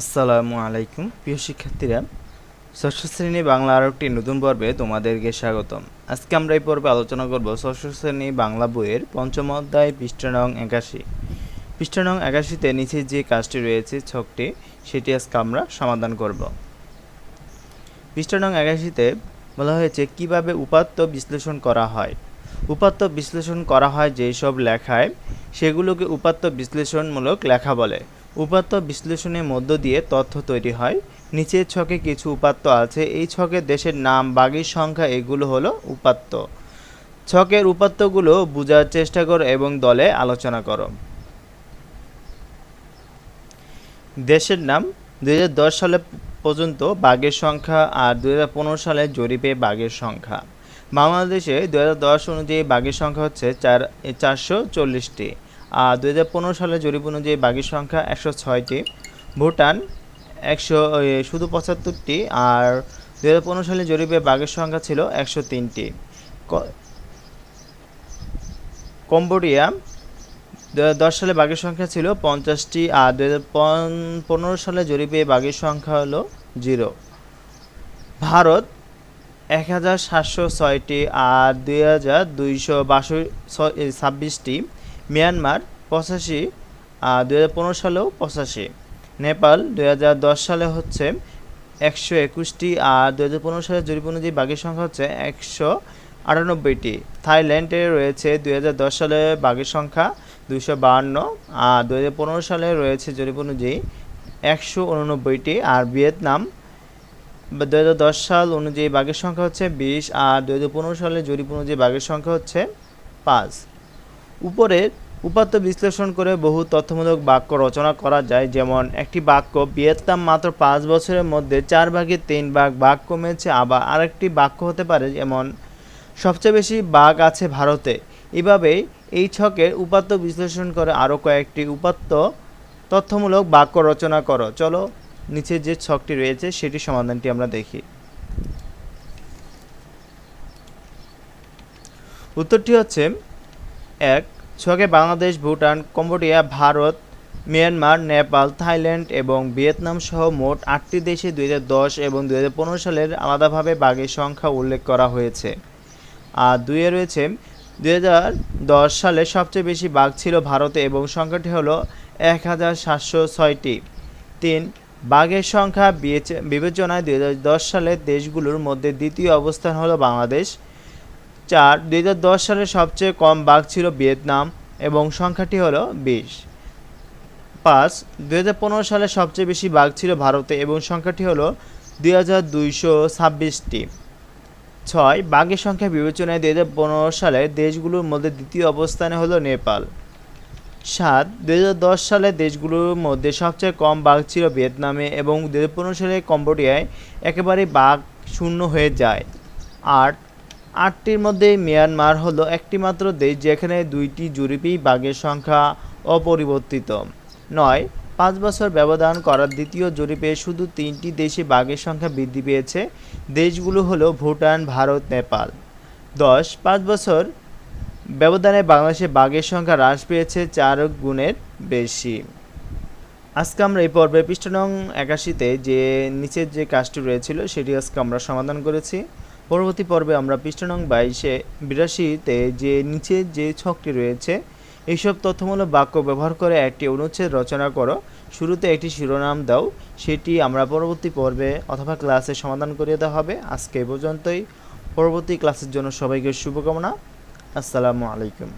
আসসালামু আলাইকুম, প্রিয় শিক্ষার্থীরা। ষষ্ঠ শ্রেণি বাংলা আরও একটি নতুন পর্বে তোমাদেরকে স্বাগতম। আজকে আমরা এই পর্বে আলোচনা করব ষষ্ঠ শ্রেণি বাংলা বইয়ের পঞ্চম অধ্যায়, পৃষ্ঠা নং একাশি। পৃষ্ঠা নং একাশিতে নিচে যে কাজটি রয়েছে, ছকটি, সেটি আজকে আমরা সমাধান করব। পৃষ্ঠা নং একাশিতে বলা হয়েছে, কীভাবে উপাত্ত বিশ্লেষণ করা হয়? উপাত্ত বিশ্লেষণ করা হয় যেসব লেখায় সেগুলোকে উপাত্ত বিশ্লেষণমূলক লেখা বলে। উপাত্ত বিশ্লেষণের মধ্য দিয়ে তথ্য তৈরি হয়। নিচের ছকে কিছু উপাত্ত আছে। এই ছকে দেশের নাম, বাগির সংখ্যা, এগুলো হলো উপাত্ত। ছকের উপাত্তগুলো বোঝার চেষ্টা করো এবং দলে আলোচনা করো। দেশের নাম, দুই হাজার দশ সালে পর্যন্ত বাঘের সংখ্যা আর দুই হাজার পনেরো সালে জরিপে বাঘের সংখ্যা। বাংলাদেশে দুই হাজার দশ অনুযায়ী বাঘের সংখ্যা হচ্ছে চার, চারশো চল্লিশটি। দু সালে জরিপ অনুযায়ী বাঘের সংখ্যা একশো ছয়টি, ভুটান একশো শুধু পঁচাত্তরটি, আর দু হাজার পনেরো সালে জরিপে বাঘের সংখ্যা ছিল একশো তিনটি। কম্বোডিয়া দশ সালে বাঘের সংখ্যা ছিল পঞ্চাশটি, আর দু পনেরো সালে জরিপে বাঘের সংখ্যা হলো জিরো। ভারত এক হাজার সাতশো ছয়টি, আর দুই হাজার দুইশো বাষো ছাব্বিশটি মিয়ানমার, পঁচাশি আর দু হাজার সালেও পঁচাশি। নেপাল দু হাজার দশ সালে হচ্ছে একশো একুশটি, আর দু হাজার পনেরো সালের জরিপ অনুযায়ী বাঘের সংখ্যা হচ্ছে একশো আটানব্বইটি। থাইল্যান্ডে রয়েছে দুই হাজার দশ সালে বাঘের সংখ্যা দুশো বাহান্ন, আর দু হাজার পনেরো সালে রয়েছে জরিপ অনুযায়ী একশো উননব্বইটি, আর ভিয়েতনাম দু হাজার দশ সাল অনুযায়ী বাঘের সংখ্যা হচ্ছে বিশ, আর দু হাজার পনেরো সালে জরিপ অনুযায়ী বাঘের সংখ্যা হচ্ছে পাঁচ। উপরের উপাত্ত বিশ্লেষণ করে বহু তথ্যমূলক বাক্য রচনা করা যায়, যেমন, একটি বাক্য, ভিয়েতনাম মাত্র পাঁচ বছরের মধ্যে চার ভাগের তিন ভাগ বাঘ কমেছে, আবার আরেকটি বাক্য হতে পারে, যেমন, সবচেয়ে বেশি বাঘ আছে ভারতে। এভাবেই এই ছকের উপাত্ত বিশ্লেষণ করে আরও কয়েকটি উপাত্ত তথ্যমূলক বাক্য রচনা করো। চলো, নিচে যে ছকটি রয়েছে সেটি সমাধানটি আমরা দেখি। উত্তরটি হচ্ছে এক ছকে Bangladesh, Bhutan, Cambodia, Bharat, Myanmar, Nepal, Thailand এবং ভিয়েতনাম সহ মোট আটটি দেশে দুই দশ এবং দুই হাজার পনেরো সালের আলাদাভাবে বাঘের সংখ্যা উল্লেখ করা হয়েছে। আর দুইয়ে রয়েছে, দুই দশ সালে সবচেয়ে বেশি বাঘ ছিল ভারতে এবং সংখ্যাটি হলো এক হাজার সাতশো ছয়টি। তিন, বাঘের সংখ্যা বিবেচনায় দুই হাজার দশ সালে দেশগুলোর মধ্যে দ্বিতীয় অবস্থান হলো বাংলাদেশ। চার, দুই সালে সবচেয়ে কম বাঘ ছিল ভিয়েতনাম এবং সংখ্যাটি হল বিশ। পাঁচ, দুই সালে সবচেয়ে বেশি বাঘ ছিল ভারতে এবং সংখ্যাটি হলো দুই হাজার দুইশো ছাব্বিশটি। ছয়, বাঘের সংখ্যা বিবেচনায় দুই হাজার পনেরো সালে দেশগুলোর মধ্যে দ্বিতীয় অবস্থানে হলো নেপাল। সাত, দুই সালে দেশগুলোর মধ্যে সবচেয়ে কম বাঘ ছিল ভিয়েতনামে এবং দু হাজার পনেরো সালে কম্বোডিয়ায় একেবারে বাঘ শূন্য হয়ে যায়। আট আটটির মধ্যে মিয়ানমার হলো একটি মাত্র দেশ যেখানে দুইটি জরিপেই বাঘের সংখ্যা অপরিবর্তিত। নয়, পাঁচ বছর ব্যবধান করার দ্বিতীয় জরিপে শুধু তিনটি দেশে বাঘের সংখ্যা বৃদ্ধি পেয়েছে, দেশগুলো হলো ভুটান, ভারত, নেপাল। দশ, পাঁচ বছর ব্যবধানে বাংলাদেশে বাঘের সংখ্যা হ্রাস পেয়েছে চার গুণের বেশি। আজকে আমরা এই পর্বে পৃষ্ঠ নং একাশিতে যে নিচের যে কাজটি রয়েছিল, সেটি আজকে আমরা সমাধান করেছি। পরবর্তী পর্বে আমরা পৃষ্ঠ নং বাইশে বিরাশিতে যে নিচে যে ছকটি রয়েছে, এইসব তথ্যমূলক বাক্য ব্যবহার করে একটি অনুচ্ছেদ রচনা করো। শুরুতে একটি শিরোনাম দাও, সেটি আমরা পরবর্তী পর্বে অথবা ক্লাসে সমাধান করিয়ে দেওয়া হবে। আজকে পর্যন্তই। পরবর্তী ক্লাসের জন্য সবাইকে শুভকামনা। আসসালামু আলাইকুম।